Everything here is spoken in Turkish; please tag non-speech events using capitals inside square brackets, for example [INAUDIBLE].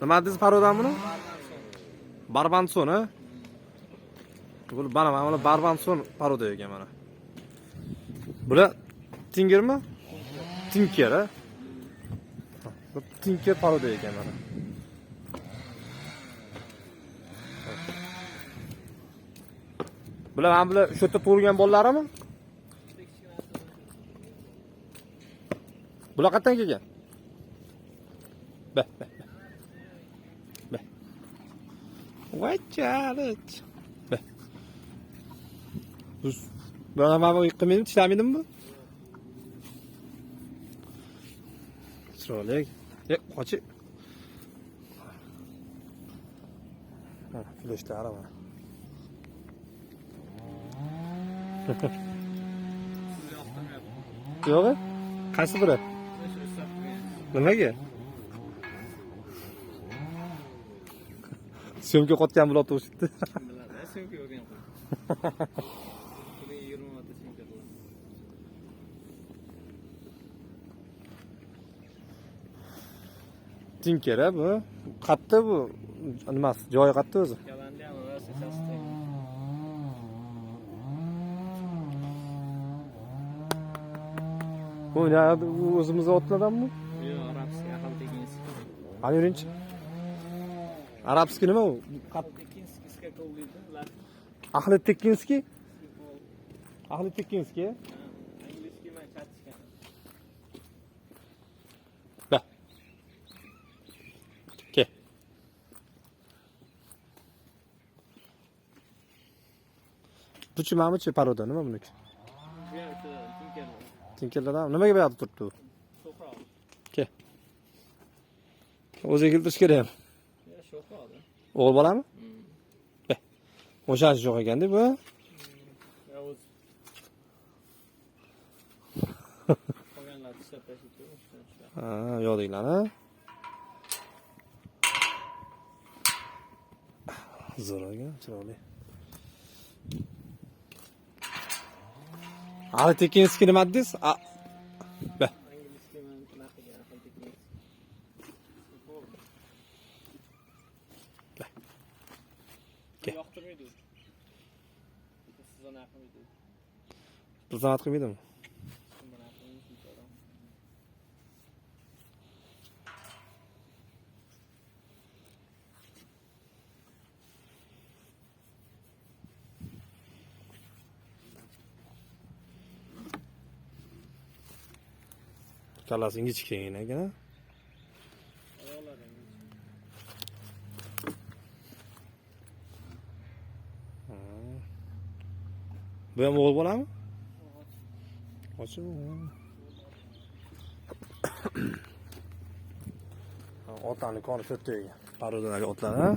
nima dedingiz parodan buni barbanson a bu mana mana bular barbanson paroda ekan mana bular tingermi tinker a bu tinker paroda ekan mana bular mana bular shu yerda tug'ilgan bolalarimi bular qayerdan kelgan be be be be be. Bu bana mana bu qilmaydimi tishlamaydimi bu chiroyli e qochi fleshlari mana yo'q qaysi biri nimaga syomka qotgan bo'lib turishibdi biladi syomka o'rganib kuniga yigirma marta syomka qiladi tinkera bu qayerda bu nimasi joyi qayerda o'zi Gollandiya bu o'zimizni otlardanmi yo'q arabskiy ahal tekinskiy qani yuringchi arabskiy nima u ahal tekinskiy skakov deydi ular ahli tekinskiy ahli tekinskiy angliyskiy man chatishgan Be. Ke. Buchi mamichi paroda nima buniki? Tinkerlardan nimaga bu yoqda turibdi u? sho'xroq Ke. O'ziga keltirish kerak. Sho'xroqda O'g'il bolami? Be. Bu. yovuz qolganlar [LAUGHS] tishlab tashlabdi o'shadan shular Ha, yo'qdinglar ha. Zo'r ekan, chiroyli. Ali dedingiz? A- Be. Aqlmaydi Xizmat qilmaydimi? sizdan aqlmaydi Kallasi ingichkagina ekan. ayollar Bu ham o'g'il bolami? Ochiq. Otani koni to'rtta ekan. Parodadagi otlar, ha?